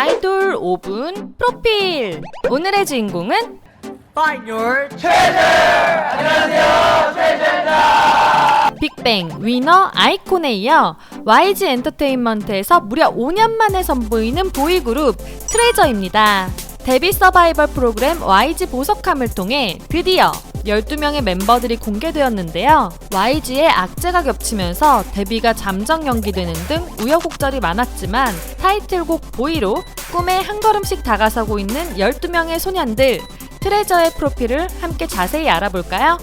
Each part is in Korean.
아이돌 5분 프로필 오늘의 주인공은 Find your 빅뱅 위너 아이콘에 이어 YG 엔터테인먼트에서 무려 5년 만에 선보이는 보이그룹 트레저입니다. 데뷔 서바이벌 프로그램 YG 보석함을 통해 드디어 12명의 멤버들이 공개되었는데요. YG의 악재가 겹치면서 데뷔가 잠정 연기되는 등 우여곡절이 많았지만 타이틀곡 보이로 꿈에 한 걸음씩 다가서고 있는 12명의 소년들 트레저의 프로필을 함께 자세히 알아볼까요?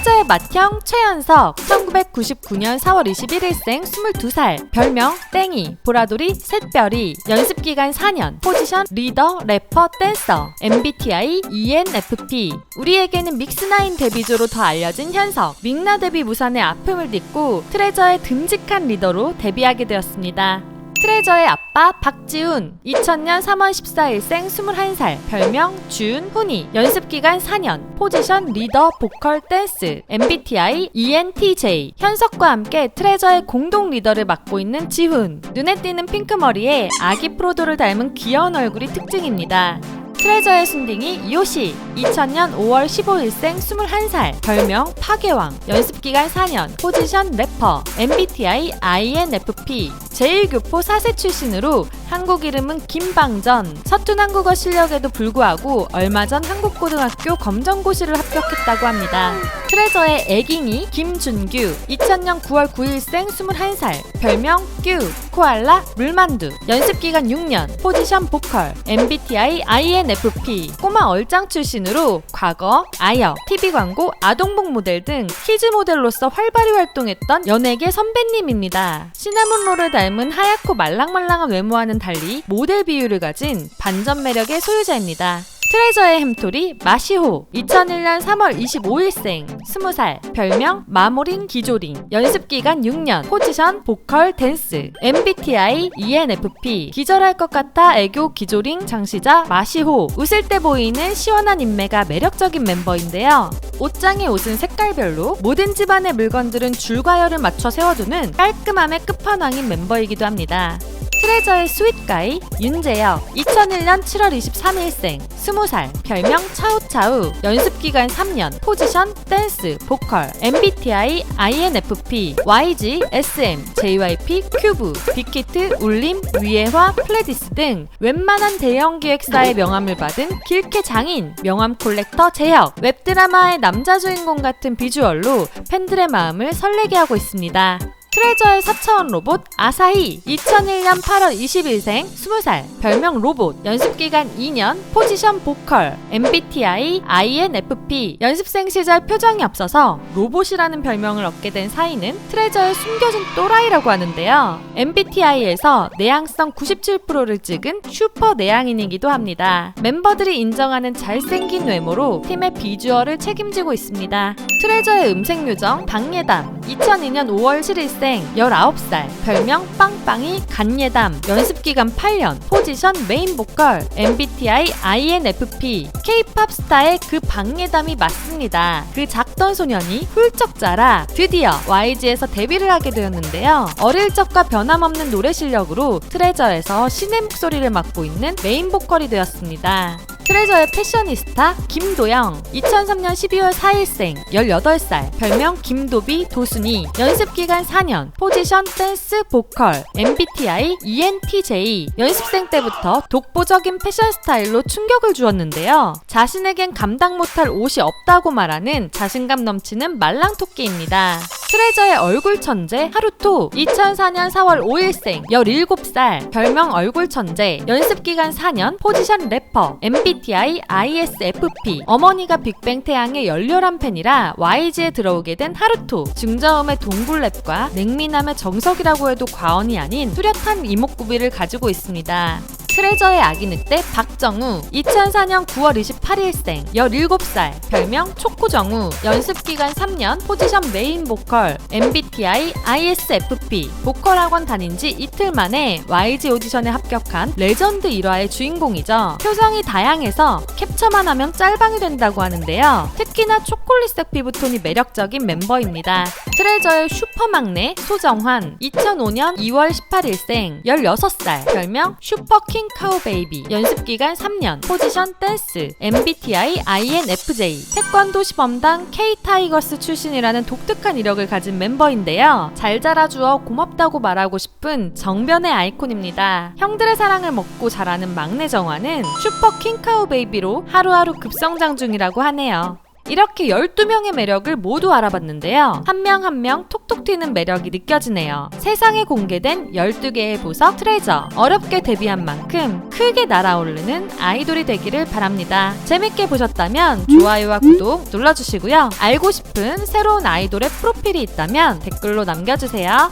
트레저의 맏형 최연석 1999년 4월 21일생 22살 별명 땡이 보라돌이 샛별이 연습기간 4년 포지션 리더 래퍼 댄서 MBTI ENFP 우리에게는 믹스나인 데뷔조로 더 알려진 현석 믹나 데뷔 무산의 아픔을 딛고 트레저의 듬직한 리더로 데뷔하게 되었습니다. 트레저의 아빠 박지훈. 2000년 3월 14일생 21살 별명 준훈이. 연습기간 4년. 포지션 리더 보컬 댄스. MBTI ENTJ 현석과 함께 트레저의 공동 리더를 맡고 있는 지훈. 눈에 띄는 핑크 머리에 아기 프로도를 닮은 귀여운 얼굴이 특징입니다 트레저의 순딩이 요시 2000년 5월 15일생 21살 별명 파괴왕 연습기간 4년 포지션 래퍼 MBTI INFP 제1교포 4세 출신으로 한국 이름은 김방전 서툰 한국어 실력에도 불구하고 얼마 전 한국고등학교 검정고시를 합격했다고 합니다. 트레저의 애깅이 김준규 2000년 9월 9일생 21살 별명 규 코알라 물만두 연습기간 6년 포지션 보컬 MBTI INFP 꼬마 얼짱 출신으로 과거 아역 TV 광고 아동복 모델 등 키즈 모델로서 활발히 활동했던 연예계 선배님입니다. 시나몬롤을 닮은 하얗고 말랑말랑한 외모와는 달리 모델 비율을 가진 반전 매력의 소유자입니다. 트레저의 햄토리 마시호 2001년 3월 25일생 20살 별명 마모린 기조린 연습기간 6년 포지션 보컬 댄스 MBTI ENFP 기절할 것 같아 애교 기조린 장시자 마시호. 웃을 때 보이는 시원한 인매가 매력적인 멤버인데요. 옷장의 옷은 색깔별로 모든 집안의 물건들은 줄과 열을 맞춰 세워두는 깔끔함의 끝판왕인 멤버이기도 합니다 트레저의 스윗가이 윤재혁 2001년 7월 23일생 20살 별명 차우차우 연습기간 3년 포지션 댄스 보컬 MBTI INFP YG SM JYP 큐브 빅히트 울림 위에화 플레디스 등 웬만한 대형 기획사의 명함을 받은 길케 장인 명함 콜렉터 재혁 웹드라마의 남자 주인공 같은 비주얼로 팬들의 마음을 설레게 하고 있습니다. 트레저의 4차원 로봇 아사히 2001년 8월 20일생 20살 별명 로봇. 연습기간 2년 포지션 보컬 MBTI INFP 연습생 시절 표정이 없어서 로봇이라는 별명을 얻게 된 사이는 트레저의 숨겨진 또라이라고 하는데요. MBTI에서 내향성 97%를 찍은 슈퍼 내향인이기도 합니다. 멤버들이 인정하는 잘생긴 외모로 팀의 비주얼을 책임지고 있습니다. 트레저의 음색 요정 박예담 2002년 5월 7일 생 19살 별명 빵빵이 간예담 연습기간 8년 포지션 메인 보컬 MBTI INFP K-팝 스타의 그 박예담이 맞습니다. 그 작던 소년이 훌쩍 자라 드디어 YG에서 데뷔를 하게 되었는데요. 어릴 적과 변함없는 노래 실력으로 트레저에서 신의 목소리를 맡고 있는 메인 보컬이 되었습니다. 트레저의 패셔니스타 김도영. 2003년 12월 4일생 18살 별명 김도비 도순이. 연습기간 4년 포지션 댄스 보컬 MBTI ENTJ 연습생 때부터 독보적인 패션 스타일로 충격을 주었는데요. 자신에겐 감당 못할 옷이 없다고 말하는 자신감 넘치는 말랑토끼입니다 트레저의 얼굴 천재 하루토. 2004년 4월 5일생 17살 별명 얼굴 천재. 연습기간 4년 포지션 래퍼. MBTI ISFP 어머니가 빅뱅 태양의 열렬한 팬이라 YG에 들어오게 된 하루토. 중저음의 동굴랩과 냉미남의 정석이라고 해도 과언이 아닌 뚜렷한 이목구비를 가지고 있습니다. 트레저의 아기 늑대 박정우 2004년 9월 28일생 17살 별명 초코정우 연습기간 3년 포지션 메인 보컬 MBTI ISFP 보컬 학원 다닌 지 이틀 만에 YG 오디션에 합격한 레전드 일화의 주인공이죠. 표정이 다양해서 캡처만 하면 짤방이 된다고 하는데요. 특히나 초콜릿색 피부톤이 매력적인 멤버입니다. 트레저의 슈퍼 막내 소정환 2005년 2월 18일생 16살 별명 슈퍼 킹 카우 베이비 연습기간 3년 포지션 댄스 MBTI INFJ 태권도 시범당 K 타이거스 출신이라는 독특한 이력을 가진 멤버인데요. 잘 자라주어 고맙다고 말하고 싶은 정변의 아이콘입니다. 형들의 사랑을 먹고 자라는 막내 정환은 슈퍼 킹 카우 베이비로 하루하루 급성장 중이라고 하네요. 이렇게 12명의 매력을 모두 알아봤는데요. 한 명 한 명 톡톡 튀는 매력이 느껴지네요. 세상에 공개된 12개의 보석 트레저. 어렵게 데뷔한 만큼 크게 날아오르는 아이돌이 되기를 바랍니다. 재밌게 보셨다면 좋아요와 구독 눌러주시고요. 알고 싶은 새로운 아이돌의 프로필이 있다면 댓글로 남겨주세요.